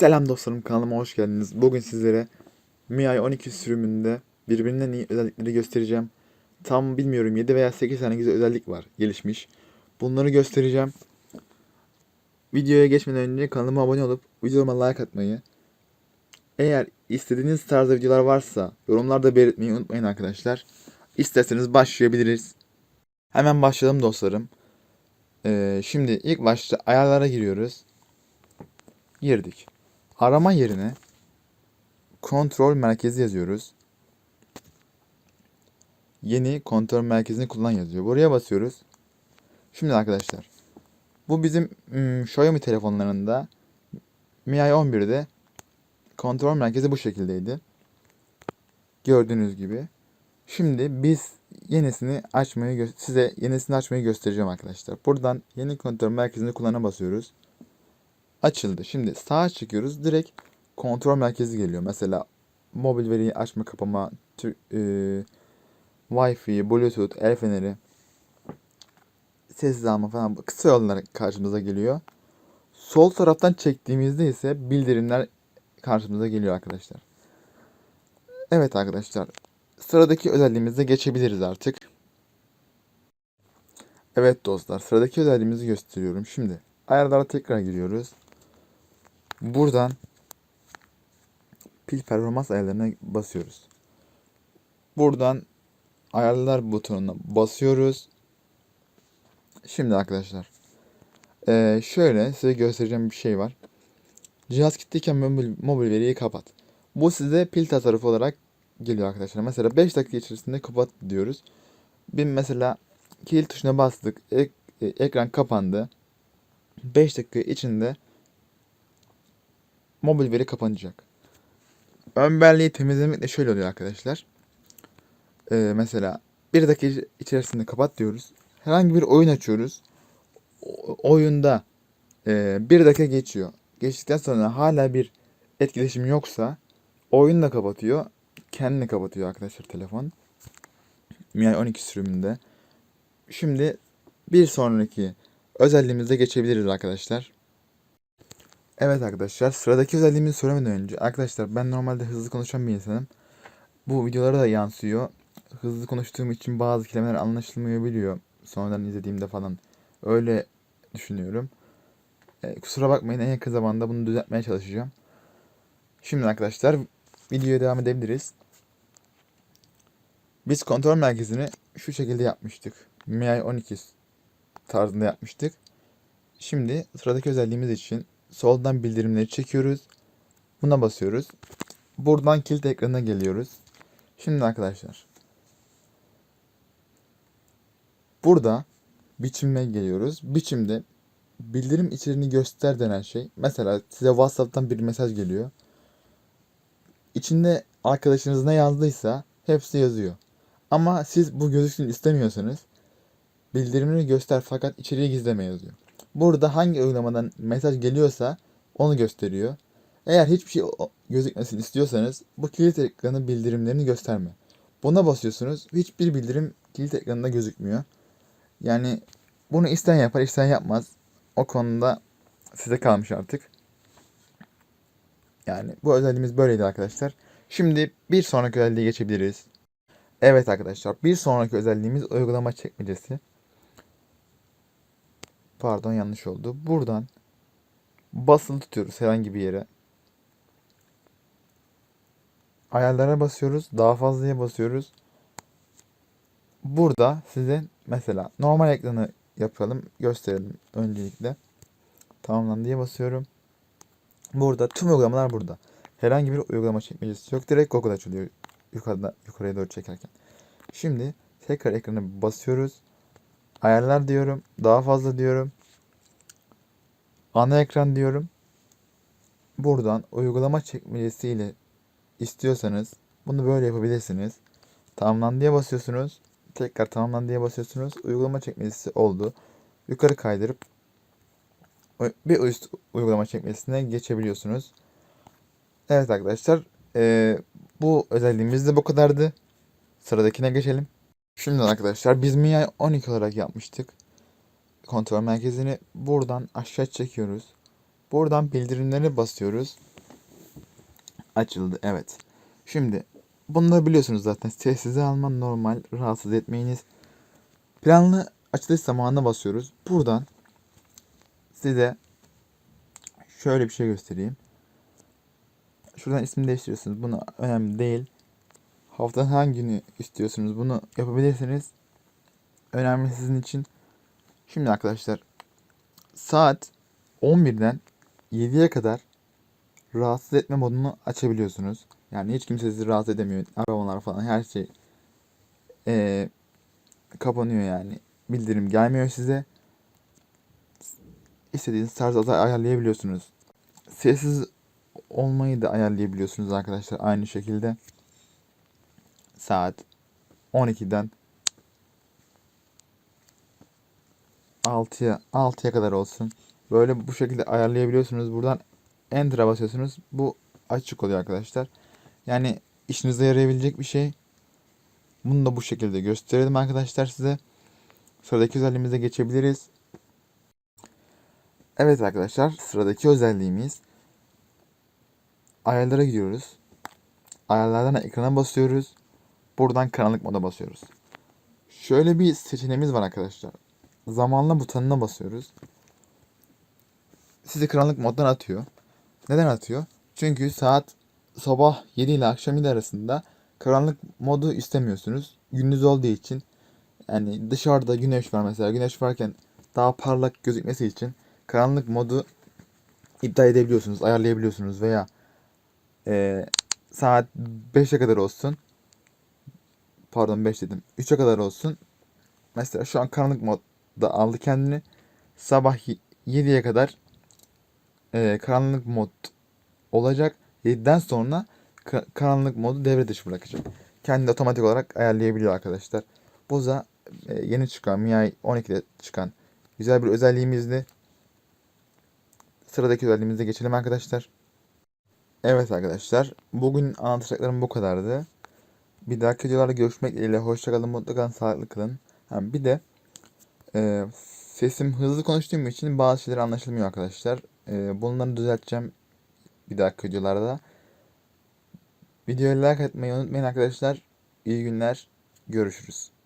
Selam dostlarım kanalıma hoş geldiniz. Bugün sizlere MIUI 12 sürümünde birbirinden iyi özellikleri göstereceğim. Tam bilmiyorum 7 veya 8 tane güzel özellik var gelişmiş. Bunları göstereceğim. Videoya geçmeden önce kanalıma abone olup videoma like atmayı. Eğer istediğiniz tarzda videolar varsa yorumlarda belirtmeyi unutmayın arkadaşlar. İsterseniz başlayabiliriz. Hemen başlayalım dostlarım. Ee, şimdi ilk başta ayarlara giriyoruz. Girdik. Arama yerine kontrol merkezi yazıyoruz. Yeni kontrol merkezini kullan yazıyor. Buraya basıyoruz. Şimdi arkadaşlar. Bu bizim hmm, Xiaomi telefonlarında Mi 11'de kontrol merkezi bu şekildeydi. Gördüğünüz gibi. Şimdi biz yenisini açmayı size yenisini açmayı göstereceğim arkadaşlar. Buradan yeni kontrol merkezini kullana basıyoruz. Açıldı. Şimdi sağa çekiyoruz. Direkt kontrol merkezi geliyor. Mesela mobil veriyi açma kapama, tü- e, Wi-Fi, Bluetooth, el feneri, sessiz alma falan kısa yollar karşımıza geliyor. Sol taraftan çektiğimizde ise bildirimler karşımıza geliyor arkadaşlar. Evet arkadaşlar. Sıradaki özelliğimize geçebiliriz artık. Evet dostlar, sıradaki özelliğimizi gösteriyorum. Şimdi ayarlara tekrar giriyoruz. Buradan pil performans ayarlarına basıyoruz. Buradan ayarlar butonuna basıyoruz. Şimdi arkadaşlar eee, şöyle size göstereceğim bir şey var. Cihaz kilitliyken mobil, mobil veriyi kapat. Bu size pil tasarrufu olarak geliyor arkadaşlar. Mesela 5 dakika içerisinde kapat diyoruz. Bir mesela kilit tuşuna bastık. Ek- e, ekran kapandı. 5 dakika içinde mobil veri kapanacak. Ön belleği temizlemek de şöyle oluyor arkadaşlar. Ee, mesela bir dakika içerisinde kapat diyoruz. Herhangi bir oyun açıyoruz. O- oyunda e, bir dakika geçiyor. Geçtikten sonra hala bir etkileşim yoksa oyunu da kapatıyor. Kendini kapatıyor arkadaşlar telefon. MIUI 12 sürümünde. Şimdi bir sonraki özelliğimize geçebiliriz arkadaşlar. Evet arkadaşlar sıradaki özelliğimizi söylemeden önce arkadaşlar ben normalde hızlı konuşan bir insanım. Bu videolara da yansıyor. Hızlı konuştuğum için bazı kelimeler anlaşılmayabiliyor. Sonradan izlediğimde falan öyle düşünüyorum. E, kusura bakmayın en yakın zamanda bunu düzeltmeye çalışacağım. Şimdi arkadaşlar videoya devam edebiliriz. Biz kontrol merkezini şu şekilde yapmıştık. MIUI 12 tarzında yapmıştık. Şimdi sıradaki özelliğimiz için soldan bildirimleri çekiyoruz. Buna basıyoruz. Buradan kilit ekranına geliyoruz. Şimdi arkadaşlar. Burada biçime geliyoruz. Biçimde bildirim içeriğini göster denen şey. Mesela size WhatsApp'tan bir mesaj geliyor. İçinde arkadaşınız ne yazdıysa hepsi yazıyor. Ama siz bu gözüksün istemiyorsanız bildirimini göster fakat içeriği gizleme yazıyor. Burada hangi uygulamadan mesaj geliyorsa onu gösteriyor. Eğer hiçbir şey gözükmesini istiyorsanız bu kilit ekranı bildirimlerini gösterme. Buna basıyorsunuz. Hiçbir bildirim kilit ekranında gözükmüyor. Yani bunu isteyen yapar, isteyen yapmaz. O konuda size kalmış artık. Yani bu özelliğimiz böyleydi arkadaşlar. Şimdi bir sonraki özelliğe geçebiliriz. Evet arkadaşlar bir sonraki özelliğimiz uygulama çekmecesi. Pardon yanlış oldu. Buradan basılı tutuyoruz herhangi bir yere. Ayarlara basıyoruz. Daha fazlaya basıyoruz. Burada size mesela normal ekranı yapalım. Gösterelim öncelikle. Tamamlan diye basıyorum. Burada tüm uygulamalar burada. Herhangi bir uygulama çekmecesi yok. Direkt Google açılıyor yukarıda yukarıya doğru çekerken. Şimdi tekrar ekranı basıyoruz. Ayarlar diyorum. Daha fazla diyorum. Ana ekran diyorum. Buradan uygulama çekmecesiyle istiyorsanız bunu böyle yapabilirsiniz. Tamamlan diye basıyorsunuz. Tekrar tamamlan diye basıyorsunuz. Uygulama çekmecesi oldu. Yukarı kaydırıp bir üst uygulama çekmecesine geçebiliyorsunuz. Evet arkadaşlar. eee, bu özelliğimiz de bu kadardı. Sıradakine geçelim. Şimdi arkadaşlar biz MIUI 12 olarak yapmıştık. Kontrol merkezini buradan aşağı çekiyoruz. Buradan bildirimleri basıyoruz. Açıldı. Evet. Şimdi bunları biliyorsunuz zaten. Sessize alman normal. Rahatsız etmeyiniz. Planlı açılış zamanına basıyoruz. Buradan size şöyle bir şey göstereyim. Şuradan ismini değiştiriyorsunuz. Bunu önemli değil. Haftanın hangi günü istiyorsunuz? Bunu yapabilirsiniz. Önemli sizin için. Şimdi arkadaşlar saat 11'den 7'ye kadar rahatsız etme modunu açabiliyorsunuz. Yani hiç kimse sizi rahatsız edemiyor. Aramalar falan her şey eee, kapanıyor yani. Bildirim gelmiyor size. İstediğiniz tarzda ayarlayabiliyorsunuz. Sessiz olmayı da ayarlayabiliyorsunuz arkadaşlar aynı şekilde. Saat 12'den 6'ya 6'ya kadar olsun. Böyle bu şekilde ayarlayabiliyorsunuz. Buradan Enter'a basıyorsunuz. Bu açık oluyor arkadaşlar. Yani işinize yarayabilecek bir şey. Bunu da bu şekilde gösterelim arkadaşlar size. Sıradaki özelliğimize geçebiliriz. Evet arkadaşlar sıradaki özelliğimiz ayarlara gidiyoruz. Ayarlardan ekrana basıyoruz. Buradan karanlık moda basıyoruz. Şöyle bir seçeneğimiz var arkadaşlar. Zamanla butonuna basıyoruz. Sizi karanlık moddan atıyor. Neden atıyor? Çünkü saat sabah 7 ile akşam 7 arasında karanlık modu istemiyorsunuz. Gündüz olduğu için yani dışarıda güneş var mesela. Güneş varken daha parlak gözükmesi için karanlık modu iptal edebiliyorsunuz, ayarlayabiliyorsunuz veya eee, saat 5'e kadar olsun. Pardon 5 dedim. 3'e kadar olsun. Mesela şu an karanlık modda aldı kendini. Sabah 7'ye kadar eee, karanlık mod olacak. 7'den sonra ka- karanlık modu devre dışı bırakacak. Kendi otomatik olarak ayarlayabiliyor arkadaşlar. Bu da e, yeni çıkan MIUI 12'de çıkan güzel bir özelliğimizdi. Sıradaki özelliğimize geçelim arkadaşlar. Evet arkadaşlar. Bugün anlatacaklarım bu kadardı. Bir dahaki videolarda görüşmek dileğiyle. Hoşçakalın, mutlu kalın, sağlıklı kalın. Ha, bir de e, sesim hızlı konuştuğum için bazı şeyler anlaşılmıyor arkadaşlar. E, bunları düzelteceğim bir dahaki videolarda. Videoyu like etmeyi unutmayın arkadaşlar. İyi günler. Görüşürüz.